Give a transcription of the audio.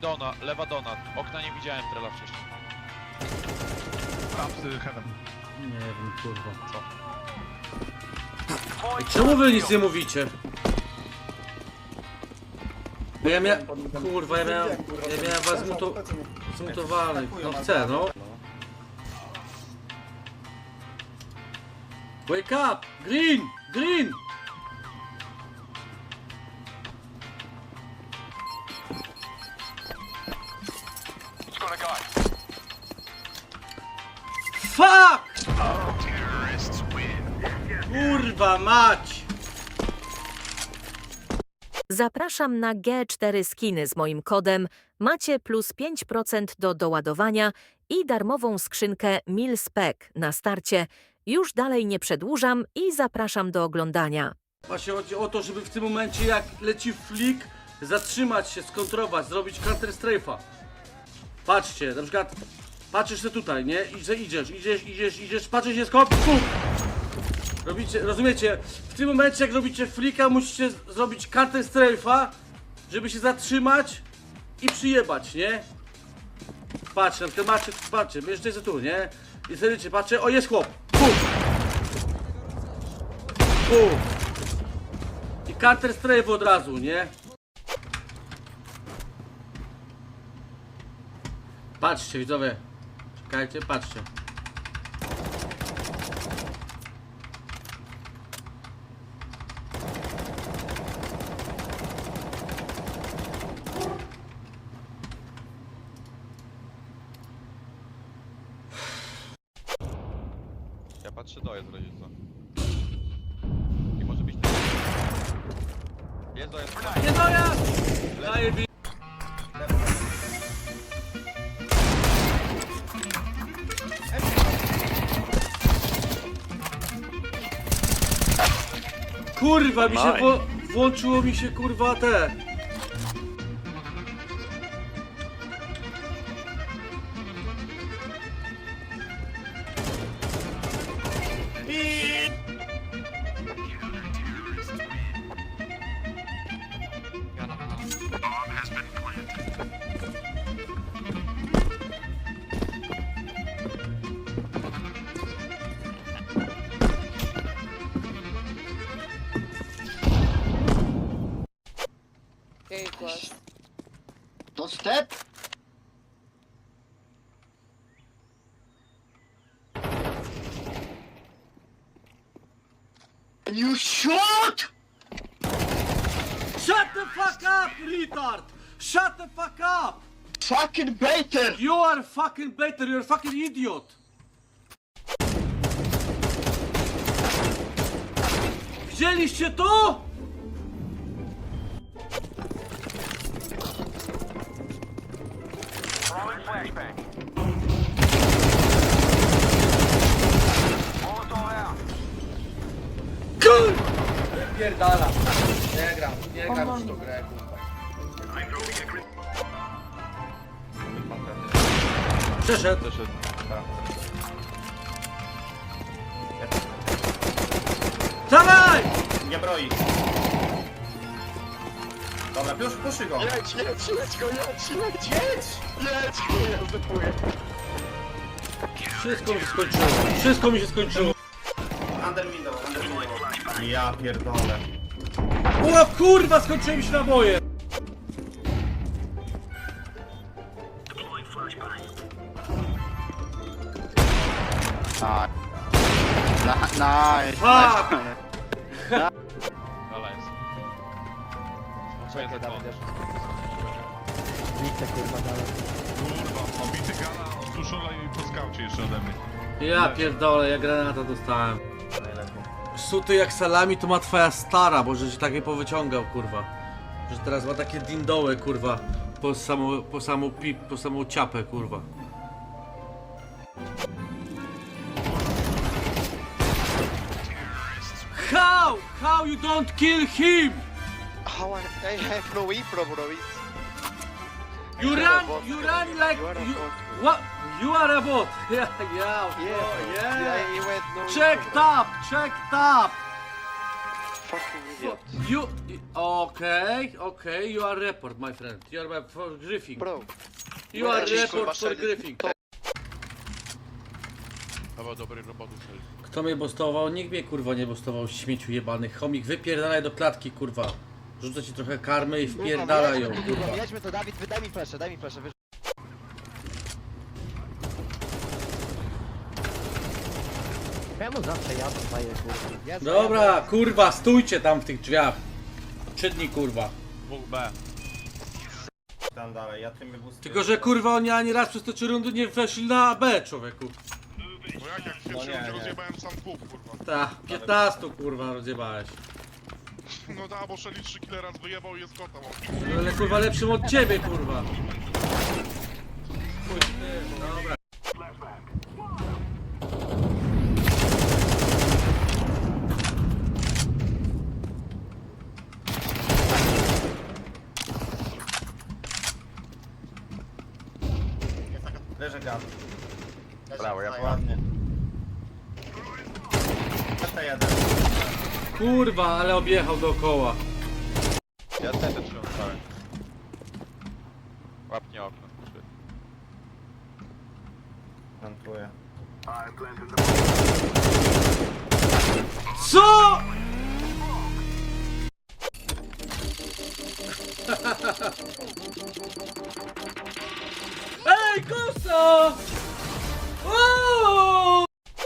Dona, lewa dona. Okna nie widziałem trela wcześniej. Rapsy heaven. Nie wiem, kurwa. Co? Czemu wy nic nie mówicie? Bo ja miałem... Kurwa, ja miałem... Ja miałem was zmuto... zmutowany. No chcę, no. Wake up! Green! Green! Kurwa mać! Zapraszam na G4 skiny z moim kodem. Macie plus 5% do doładowania i darmową skrzynkę Milspec na starcie. Już dalej nie przedłużam i zapraszam do oglądania. Właśnie chodzi o to, żeby w tym momencie jak leci flick, zatrzymać się, skontrować, zrobić counter strafe'a. Patrzcie, na przykład patrzysz sobie tutaj, nie? I że idziesz, idziesz, idziesz, idziesz, patrzysz się skąd, pum! Robicie, rozumiecie? W tym momencie jak robicie flicka, musicie zrobić counter strafe'a, żeby się zatrzymać i przyjebać, nie? Patrzcie, na przykład macie, patrzcie, jeszcze jest tu, nie? I serycie, patrzę, o jest chłop, pum! Pum! I counter strafe od razu, nie? Patrzcie, widzowie. Czekajcie, patrzcie. Ja patrzę dojazd w razie co. I może być... Jest dojazd. Nie dojazd! Zajebi... Kurwa, mi się wło- włączyło mi się kurwa te. Plus. Don't step. And you shot! Shut the fuck up, retard! Shut the fuck up! Fucking baiter! You are fucking better, you're fucking idiot! Widzieliście to? Pierdala. Nie gram, nie gram już w tą grę, kurwa. Przeszedł. Przeszedł. Dawaj! Nie broi. Dobra, już puszy go. Jedź, jedź, jedź go, jedź, jedź, jedź! Jedź, chuja, wypłuję. Wszystko mi się skończyło. Wszystko mi się skończyło. Ja pierdolę. O kurwa, skończyły mi się naboje! Nice. Fuck! Gala jest. Smokuję za dwa. Kurwa, obity gala, duszula i po skaucie jeszcze ode mnie. Ja pierdolę, ja granata dostałem. Suty jak salami to ma twoja stara, bo że się takie powyciągał, kurwa. Że teraz ma takie dindoły, kurwa. Po samą, po samą pip, po samą ciapę, kurwa. How? How you don't kill him? How I, I have no impro, bro. It's, You run, bot. you run like You are what? You are a bot. Yeah, yeah, yeah, yeah. yeah. he went no Check impro, bro. top, check top. Fucking idiot. You... Okay, okay, you are report, my friend. You are for griefing. Bro, You are report for griefing. Dawał dobrej roboty. Kto mnie bostował? Nikt mnie kurwa nie bostował, śmieciu jebany. Chomik, wypierdalaj do klatki, kurwa. Rzucę ci trochę karmy i wpierdalaj ją, kurwa. Jedźmy to, Dawid, wydaj mi fleszę, daj mi fleszę. Wy... Czemu zawsze ja dostaję, kurwa? Jest, Dobra, kurwa, stójcie tam w tych drzwiach. Czydni, kurwa. Dwóch B. Tam dalej, ja tym. Tylko, że kurwa oni ani raz przez te trzy rundy nie weszli na B, człowieku. Bo jak, jak w No pierwszym nie, rundzie nie. rozjebałem sam klub, kurwa. Ta, 15 kurwa rozjebałeś. No da, bo Shelly 3 kile raz wyjebał i jest kota. Ale kurwa lepszym od ciebie, kurwa. Chuj, ty, Dobra. Leży gaz. Brawo, ja Ładnie. Jeszcze jeden. Kurwa, ale objechał dookoła. Ja też trzymałem. Łapnie okno. Plantuję. Co? Ej, kosa!